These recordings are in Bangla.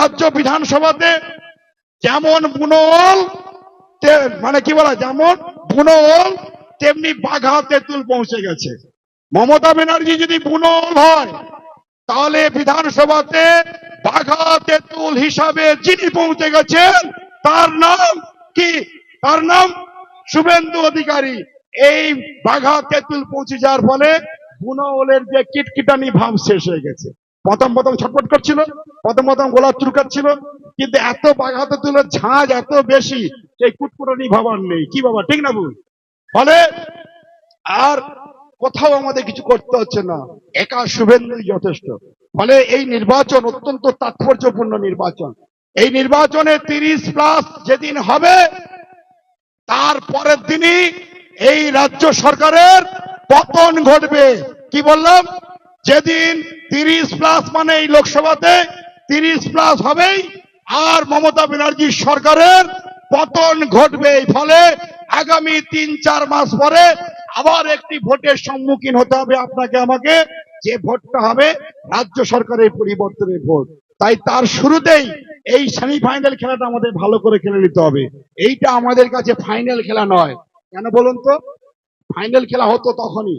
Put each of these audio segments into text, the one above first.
রাজ্য বিধানসভাতে যেমন বুনোল মানে কি বলা, যেমন বুনোল তেমনি বাঘা তেঁতুল পৌঁছে গেছে। মমতা ব্যানার্জি যদি বুনোল হয়, তাহলে বিধানসভাতে বাঘা তেঁতুল হিসাবে যিনি পৌঁছে গেছেন, তার নাম কি? তার নাম শুভেন্দু অধিকারী। এই বাঘা তেঁতুল পৌঁছে যাওয়ার ফলে বুনোলের যে কিটকিটানি ভাব শেষ হয়ে গেছে। প্রথম প্রথম ছটফট করছিল। প্রথম প্রথম গোলা চুরকাচ্ছিল কিন্তু এত বাঘা তেঁতুলের ঝাঁজ এত বেশি, সেই কুটকুটানি ভাব আর নেই। কি বাবা, ঠিক না বুঝ ফলে আর কোথাও আমাদের কিছু করতে হচ্ছে না। একা শুভেন্দুই যথেষ্ট। ফলে এই নির্বাচন অত্যন্ত তাৎপর্যপূর্ণ নির্বাচন। এই নির্বাচনে তিরিশ প্লাস যেদিন হবে, তার পরের দিনই এই রাজ্য সরকারের পতন ঘটবে। কি বললাম? যেদিন তিরিশ প্লাস মানে এই লোকসভাতে তিরিশ প্লাস হবেই। আর মমতা ব্যানার্জির সরকারের পতন ঘটবে ফলে আগামী তিন, চার মাস পরে আবার একটি ভোটের সম্মুখীন হতে হবে আপনাকে, আমাকে। যে ভোটটা হবে, রাজ্য সরকারের পরিবর্তনের ভোট। তাই তার শুরুতেই এই সেমিফাইনাল খেলাটা আমাদের ভালো করে খেলে নিতে হবে। এইটা আমাদের কাছে ফাইনাল খেলা নয়। কেন বলুন তো? ফাইনাল খেলা হতো তখনই।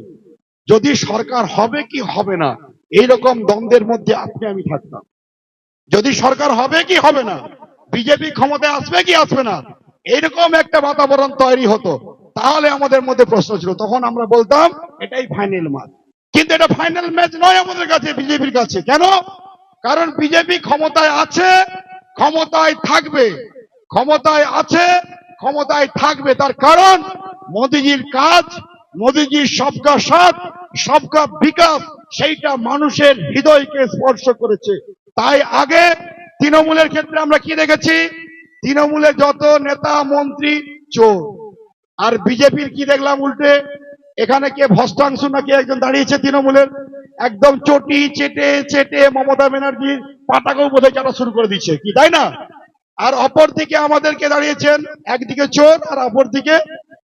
যদি সরকার হবে কি হবে না, এইরকম দ্বন্দ্বের মধ্যে আপনি আমি থাকতাম। যদি সরকার হবে কি হবে না? বিজেপি ক্ষমতায় আসবে কি আসবে না? এইরকম একটা বাতাবরণ তৈরি হতো। তাহলে আমাদের মধ্যে প্রশ্ন ছিল, তখন আমরা বলতাম, এটাই ফাইনাল ম্যাচ কিন্তু এটা ফাইনাল ম্যাচ নয় আমাদের কাছে, বিজেপির কাছে। কেন? কারণ বিজেপি ক্ষমতায় আছে, ক্ষমতায় থাকবে। ক্ষমতায় আছে, ক্ষমতায় থাকবে। তার কারণ, মোদিজির কাজ, মোদিজির সবকা সাথ, সবকা বিকাশ, সেইটা মানুষের হৃদয়কে স্পর্শ করেছে। তাই আগে তৃণমূলের ক্ষেত্রে আমরা কি দেখেছি? তৃণমূলের যত নেতা, মন্ত্রী, চোর। আর বিজেপির কি দেখলাম উল্টে? এখানে কে ভস্তাংশু নাকি একজন দাঁড়িয়েছে তৃণমূলের? একদম চটি, চেটে চেটে মমতা ব্যানার্জির পাটাকেও বোধহয় চাটা শুরু করে দিচ্ছে। কি, তাই না? আর অপর দিকে আমাদেরকে দাঁড়িয়েছেন একদিকে চোর আর অপর দিকে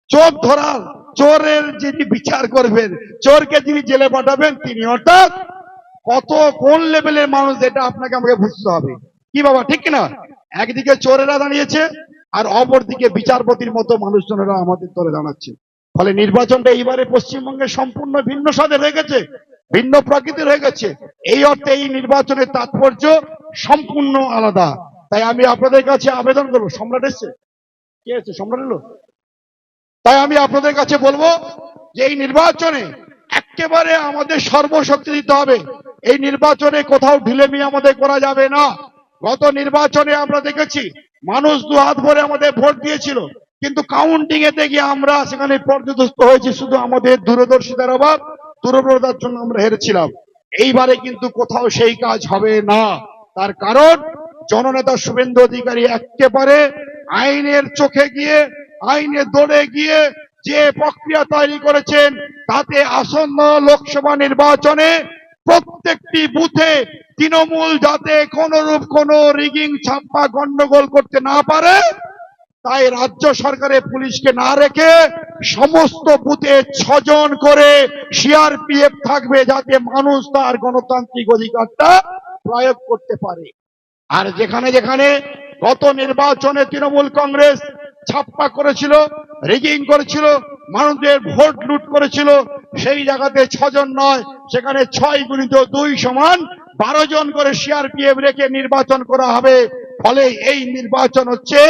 চোর ধরার চোরের যিনি বিচার করবেন, চোরকে যিনি জেলে পাঠাবেন, তিনি অর্থাৎ কত কোন লেভেলের মানুষ এটা আপনাকে আমাকে বুঝতে হবে? কি বাবা, ঠিক না একদিকে চোরেরা দাঁড়িয়েছে, আর অপর দিকে বিচারপতির মতো মানুষজনেরা আমাদের দলে দাঁড়াচ্ছে। ফলে নির্বাচনটা এইবারে পশ্চিমবঙ্গে সম্পূর্ণ ভিন্ন স্বাদের হয়ে গেছে, ভিন্ন প্রকৃতির হয়ে গেছে। এই অর্থে এই নির্বাচনের তাৎপর্য সম্পূর্ণ আলাদা। তাই আমি আপনাদের কাছে আবেদন করব। সম্রাট এসছে? কে আছে সম্রাট এলো তাই আমি আপনাদের কাছে বলব যে এই নির্বাচনে একেবারে আমাদের সর্বশক্তি দিতে হবে। এই নির্বাচনে কোথাও ঢিলেমি আমাদের করা যাবে না। গত নির্বাচনে আমরা দেখেছি, মানুষ দু হাত ভরে আমাদের ভোট দিয়েছিল। কিন্তু কাউন্টিং এতে গিয়ে আমরা সেখানে পর্যদস্ত হয়েছি, শুধু আমাদের দূরদর্শিতার অভাব দুর্বলতার জন্য আমরা হেরেছিলাম। এইবারে কিন্তু কোথাও সেই কাজ হবে না। তার কারণ, জননেতা শুভেন্দু অধিকারী একেবারে আইনের চোখে গিয়ে আইনের দৌড়ে গিয়ে যে প্রক্রিয়া তৈরি করেছেন, তাতে আসন্ন লোকসভা নির্বাচনে প্রত্যেকটি বুথে তৃণমূল যাতে কোনরূপ কোন রিগিং ছাপ্পা গন্ডগোল করতে না পারে, তাই রাজ্য সরকারের পুলিশকে না রেখে সমস্ত বুথে ছজন করে সিআরপিএফ থাকবে যাতে মানুষ তার গণতান্ত্রিক অধিকারটা প্রয়োগ করতে পারে। আর যেখানে যেখানে গত নির্বাচনে তৃণমূল কংগ্রেস ছাপ্পা করেছিল রিগিং করেছিল, মানুষদের ভোট লুট করেছিল সেই জায়গাতে ছজন নয়, সেখানে ছয় গুণিত দুই সমান বারো জন করে সিআরপিএফ রেখে নির্বাচন করা হবে। ফলে এই নির্বাচন হচ্ছে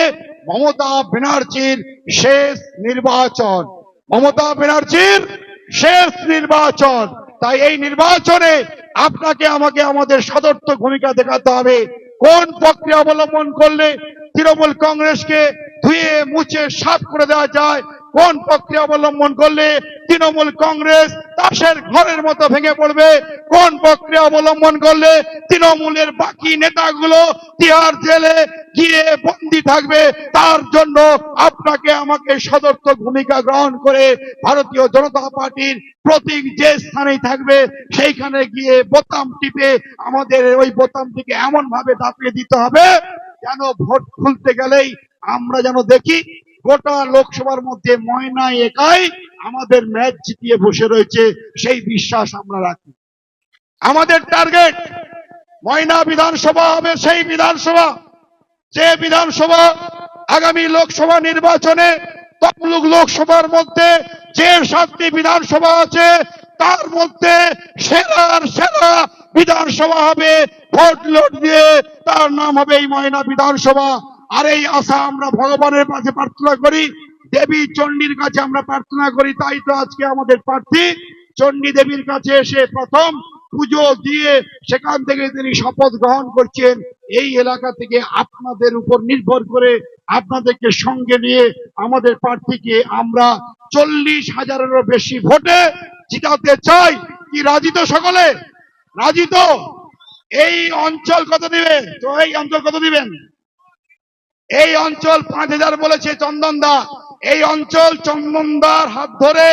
মমতা ব্যানার্জির শেষ নির্বাচন। মমতা ব্যানার্জির শেষ নির্বাচন। তাই এই নির্বাচনে আপনাকে, আমাকে, আমাদের সদর্থক ভূমিকা দেখাতে হবে। কোন প্রক্রিয়া অবলম্বন করলে তৃণমূল কংগ্রেসকে ধুয়ে মুছে সাফ করে দেওয়া যায় কোন প্রক্রিয়া অবলম্বন করলে তৃণমূল কংগ্রেস তাসের ঘরের মতো ভেঙে পড়বে? কোন প্রক্রিয়া অবলম্বন করলে তৃণমূলের বাকি নেতাগুলো তিহার জেলে গিয়ে বন্দি থাকবে? তার জন্য আপনাকে আমাকে সদর্থক ভূমিকা গ্রহণ করে ভারতীয় জনতা পার্টির প্রতীক যে স্থানেই থাকবে, সেইখানে গিয়ে বোতাম টিপে আমাদের ওই বোতামটিকে এমন ভাবে দাপিয়ে দিতে হবে যেন ভোট খুলতে গেলেই আমরা যেন দেখি গোটা লোকসভার মধ্যে ময়না একাই আমাদের ম্যাচ জিতিয়ে বসে রয়েছে, সেই বিশ্বাস আমরা রাখি। আমাদের টার্গেট ময়না বিধানসভা হবে, সেই বিধানসভা। যে বিধানসভা আগামী লোকসভা নির্বাচনে তমলুক লোকসভার মধ্যে যে সাতটি বিধানসভা আছে, তার মধ্যে সেরার সেরা বিধানসভা হবে ভোট লোট দিয়ে। তার নাম হবে এই ময়না বিধানসভা। আর এই আশা আমরা ভগবানের কাছে প্রার্থনা করি। দেবী চণ্ডীর কাছে আমরা প্রার্থনা করি, তাই তো আজকে আমাদের প্রার্থী। চণ্ডী দেবীর কাছে এসে প্রথম পুজো দিয়ে সেখান থেকে তিনি শপথ গ্রহণ করছেন। এই এলাকা থেকে আপনাদের উপর নির্ভর করে আপনাদেরকে সঙ্গে নিয়ে আমাদের প্রার্থীকে আমরা চল্লিশ হাজারেরও বেশি ভোটে জিতাতে চাই। কি, রাজি তো সকলে? রাজি তো? এই অঞ্চল কত দিবে? তো এই অঞ্চল কত দিবেন? এই অঞ্চল পাঁচ হাজার বলেছে চন্দন দা এই অঞ্চল চন্দনদার হাত ধরে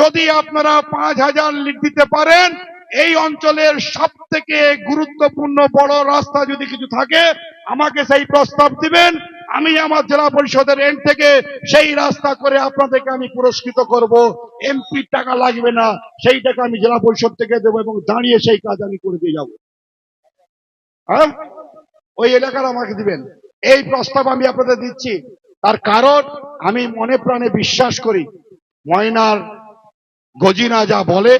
যদি আপনারা পাঁচ হাজার লিখ দিতে পারেন, এই অঞ্চলের সব থেকে গুরুত্বপূর্ণ বড় রাস্তা যদি কিছু থাকে, আমাকে সেই প্রস্তাব দিবেন। আমি আমার জেলা পরিষদের এন্ড থেকে সেই রাস্তা করে আপনাদেরকে আমি পুরস্কৃত করব। এমপির টাকা লাগবে না, সেই টাকা আমি জেলা পরিষদ থেকে দেবো এবং দাঁড়িয়ে সেই কাজ আমি করে দিয়ে যাব। হ্যাঁ? ওই এলাকার আমাকে দিবেন। এই প্রস্তাব আমি আপনাদের দিচ্ছি। তার কারণ আমি মনে প্রাণে বিশ্বাস করি, ময়নার গজিনা যা বলে,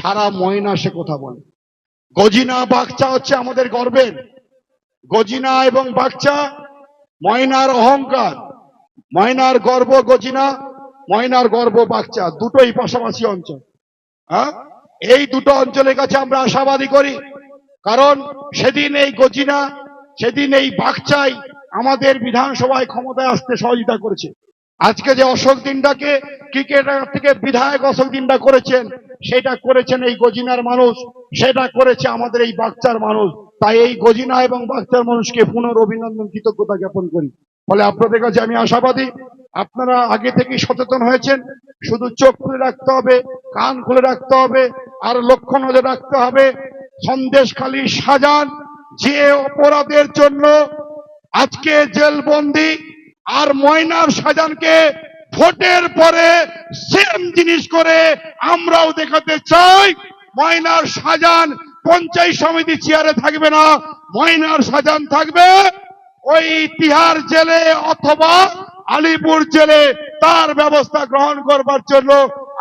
সারা ময়না সে কথা বলে। গজিনা বাগচা হচ্ছে আমাদের গর্বের। গজিনা এবং বাগচা ময়নার অহংকার। ময়নার গর্ব গজিনা, ময়নার গর্ব বাগচা, দুটোই পাশাপাশি অঞ্চল। হ্যাঁ? এই দুটো অঞ্চলের কাছে আমরা আশাবাদী করি, কারণ সেদিন এই গজিনা সেদিন এই বাগচাই আমাদের বিধানসভায় ক্ষমতায় আসতে সহযোগিতা করেছে। আজকে যে অশোক দিনটাকে ক্রিকেটার থেকে বিধায়ক অশোক দিনটা করেছেন, সেটা করেছেন এই গজিনার মানুষ, সেটা করেছে আমাদের এই বাচ্চার মানুষ। তাই এই গজিনা এবং বাচ্চার মানুষকে পুনর অভিনন্দন, কৃতজ্ঞতা জ্ঞাপন করি। ফলে আপনাদের কাছে আমি আশাবাদী, আপনারা আগে থেকেই সচেতন হয়েছেন, শুধু চোখ খুলে রাখতে হবে, কান খুলে রাখতে হবে, আর লক্ষ্য নজর রাখতে হবে সন্দেশখালী সাজান যে অপরাধের জন্য আজকে জেলবন্দি আর ময়নার সাজানকে ভোটের পরে সেম জিনিস করে আমরাও দেখাতে চাই, ময়নার সাজান পঞ্চায়েত সমিতি চেয়ারে থাকবে না, ময়নার সাজান থাকবে ওই তিহার জেলে অথবা আলিপুর জেলে, তার ব্যবস্থা গ্রহণ করবার জন্য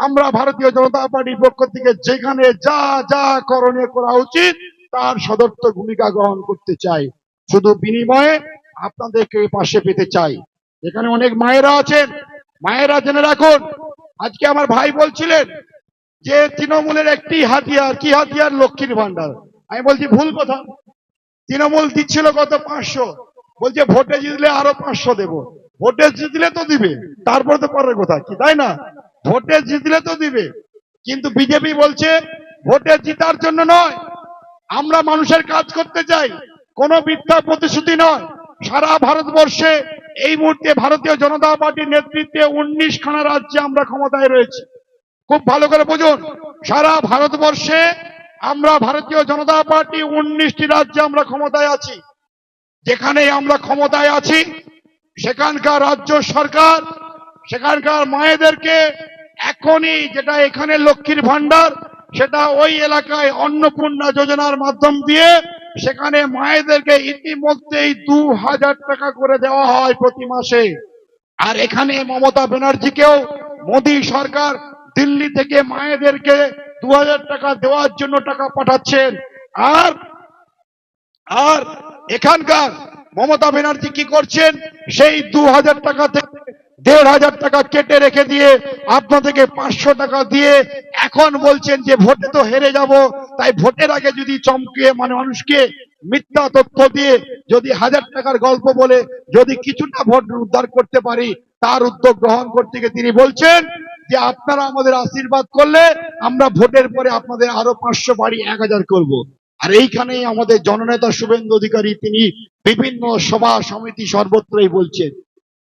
আমরা ভারতীয় জনতা পার্টির পক্ষ থেকে যেখানে যা যা করণীয় করা উচিত তার সদর্থ ভূমিকা গ্রহণ করতে চাই। শুধু বিনিময়ে আপনাদেরকে পাশে পেতে চাই। এখানে অনেক মায়েরা আছেন। মায়েরা জেনে রাখুন, আজকে আমার ভাই বলছিলেন যে তৃণমূলের একটি হাতিয়ার, কি হাতিয়ার? লক্ষ্মীর ভান্ডার আমি বলছি, ভুল কথা। তৃণমূল দিচ্ছিল কত পাঁচশো। বলছে, ভোটে জিতলে আরও পাঁচশো দেবো। ভোটে জিতলে তো দিবে। তারপরে তো পরের কথা, কি তাই না? ভোটে জিতলে তো দিবে। কিন্তু বিজেপি বলছে, ভোটে জিতার জন্য নয়। আমরা মানুষের কাজ করতে চাই। কোনো মিথ্যা প্রতিশ্রুতি নয়। সারা ভারতবর্ষে এই মুহূর্তে ভারতীয় জনতা পার্টির নেতৃত্বে উনিশ খানা রাজ্যে আমরা ক্ষমতায় রয়েছি। খুব ভালো করে বুঝুন, সারা ভারতবর্ষে আমরা ভারতীয় জনতা পার্টি উনিশটি রাজ্যে আমরা ক্ষমতায় আছি। যেখানে আমরা ক্ষমতায় আছি, সেখানকার রাজ্য সরকার, সেখানকার মায়েদেরকে এখনই যেটা এখানে লক্ষ্মীর ভান্ডার সেটা ওই এলাকায় অন্নপূর্ণা যোজনার মাধ্যম দিয়ে সেখানে মায়েদেরকে ইতিমধ্যেই দু হাজার টাকা করে দেওয়া হয় প্রতি মাসে। আর এখানে মমতা ব্যানার্জিকেও মোদী সরকার দিল্লি থেকে মায়েদেরকে দু হাজার টাকা দেওয়ার জন্য টাকা পাঠাচ্ছেন। আর আর এখানকার মমতা ব্যানার্জি কি করছেন? সেই দু হাজার টাকা থেকে দেড় হাজার টাকা কেটে রেখে দিয়ে আপনাদেরকে পাঁচশো টাকা দিয়ে এখন বলছেন যে ভোটে তো হেরে যাব। তাই ভোটের আগে যদি চমকে মানে মানুষকে মিথ্যা তথ্য দিয়ে যদি হাজার টাকার গল্প বলে যদি কিছুটা ভোট উদ্ধার করতে পারি, তার উদ্যোগ গ্রহণ করতে গিয়ে তিনি বলছেন যে আপনারা আমাদের আশীর্বাদ করলে আমরা ভোটের পরে আপনাদের আরও পাঁচশো বাড়ি এক হাজার করব। আর এইখানেই আমাদের জননেতা শুভেন্দু অধিকারী তিনি বিভিন্ন সভা সমিতি সর্বত্রই বলছেন।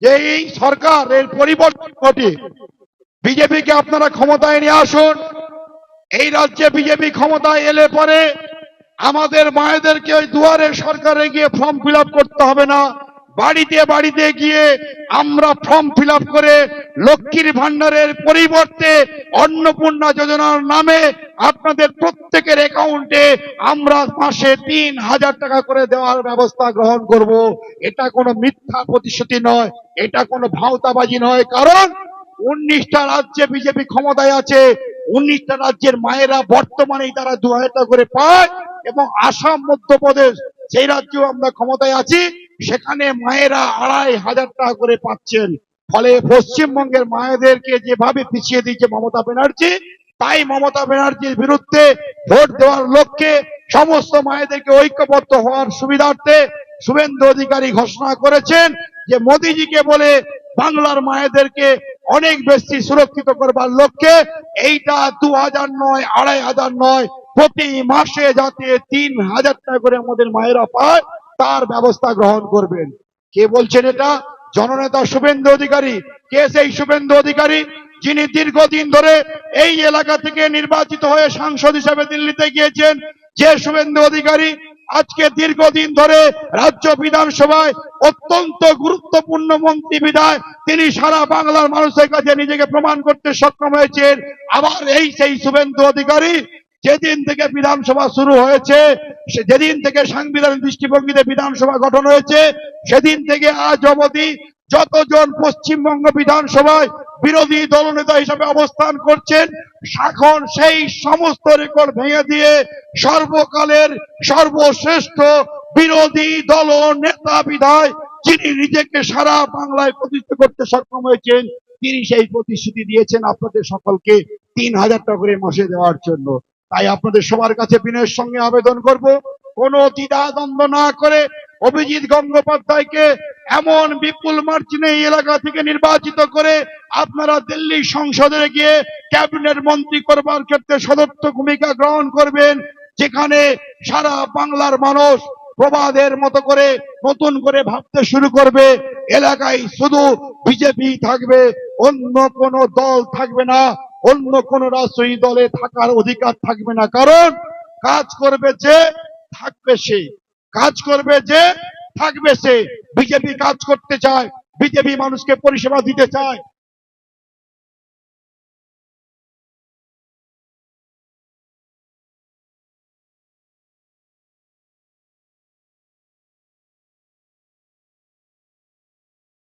যে এই সরকার এর পরিবর্তন ঘটে, বিজেপিকে আপনারা ক্ষমতায় নিয়ে আসুন। এই রাজ্যে বিজেপি ক্ষমতায় এলে পরে আমাদের মায়েদেরকে ওই দুয়ারে সরকারে গিয়ে ফর্ম ফিল করতে হবে না। বাড়িতে বাড়িতে গিয়ে আমরা ফর্ম ফিল করে লক্ষ্মীর ভান্ডারের পরিবর্তে অন্নপূর্ণা যোজনার নামে আপনাদের প্রত্যেকের অ্যাকাউন্টে আমরা মাসে তিন হাজার টাকা করে দেওয়ার ব্যবস্থা গ্রহণ করব। এটা কোনো মিথ্যা প্রতিশ্রুতি নয়, এটা কোনো ভাওতাবাজি নয়, কারণ উনিশটা রাজ্যে বিজেপি ক্ষমতায় আছে, উনিশটা রাজ্যের মায়েরা বর্তমানেই তারা দু হাজার করে পায় এবং আসাম, মধ্যপ্রদেশ সেই রাজ্যেও আমরা ক্ষমতায় আছি, সেখানে মায়েরা আড়াই হাজার টাকা করে পাচ্ছেন। ফলে পশ্চিমবঙ্গের মায়েদেরকে যেভাবে পিছিয়ে দিচ্ছে মমতা ব্যানার্জি তাই মমতা ব্যানার্জির বিরুদ্ধে ভোট দেওয়ার লক্ষ্যে সমস্ত মায়েদেরকে ঐক্যবদ্ধ হওয়ার সুবিধার্থে শুভেন্দু অধিকারী ঘোষণা করেছেন যে মোদিজিকে বলে বাংলার মায়েদেরকে অনেক বেশি সুরক্ষিত করবার লক্ষ্যে এইটা দু হাজার নয়, আড়াই হাজার নয়, প্রতি মাসে যাতে তিন হাজার টাকা করে আমাদের মায়েরা পায়, তার ব্যবস্থা গ্রহণ করবেন। কে বলছেন এটা? জননেতা শুভেন্দু অধিকারী। কে সেই শুভেন্দু অধিকারী? যিনি দীর্ঘদিন ধরে এই এলাকা থেকে নির্বাচিত হয়ে সাংসদ হিসেবে দিল্লিতে গিয়েছেন, যে শুভেন্দু অধিকারী আজকে দীর্ঘদিন ধরে রাজ্য বিধানসভায় অত্যন্ত গুরুত্বপূর্ণ মন্ত্রী বিধায় তিনি সারা বাংলার মানুষের কাছে নিজেকে প্রমাণ করতে সক্ষম হয়েছেন। আবার এই সেই শুভেন্দু অধিকারী যেদিন থেকে বিধানসভা শুরু হয়েছে যেদিন থেকে সাংবিধানিক দৃষ্টিভঙ্গিতে বিধানসভা গঠন হয়েছে, সেদিন থেকে আজ অবধি যতজন পশ্চিমবঙ্গ বিধানসভায় বিরোধী দলনেতা হিসেবে অবস্থান করছেন, এখন সেই সমস্ত রেকর্ড ভেঙে দিয়ে সর্বকালের সর্বশ্রেষ্ঠ বিরোধী দল নেতা বিধায় যিনি নিজেকে সারা বাংলায় প্রতিষ্ঠিত করতে সক্ষম হয়েছেন, তিনি সেই প্রতিশ্রুতি দিয়েছেন আপনাদের সকলকে তিন হাজার টাকা করে মাসে দেওয়ার জন্য। তাই আপনাদের সবার কাছে বিনয়ের সঙ্গে আবেদন করব। কোনো দ্বিধা দ্বন্দ্ব না করে অভিজিৎ গঙ্গোপাধ্যায়কে এমন বিপুল মার্জিনে এলাকা থেকে নির্বাচিত করে আপনারা দিল্লি সংসদে গিয়ে ক্যাবিনেট মন্ত্রী করবার ক্ষেত্রে সদর্থ ভূমিকা গ্রহণ করবেন, যেখানে সারা বাংলার মানুষ প্রবাদের মতো করে নতুন করে ভাবতে শুরু করবে। এলাকায় শুধু বিজেপি থাকবে, অন্য কোনো দল থাকবে না, অন্য কোন রাজনৈতিক দলে থাকার অধিকার থাকবে না। কারণ কাজ করবে যে, থাকবে সে। কাজ করবে যে থাকবে সে। বিজেপি কাজ করতে চায় বিজেপি মানুষকে পরিষেবা দিতে চায়।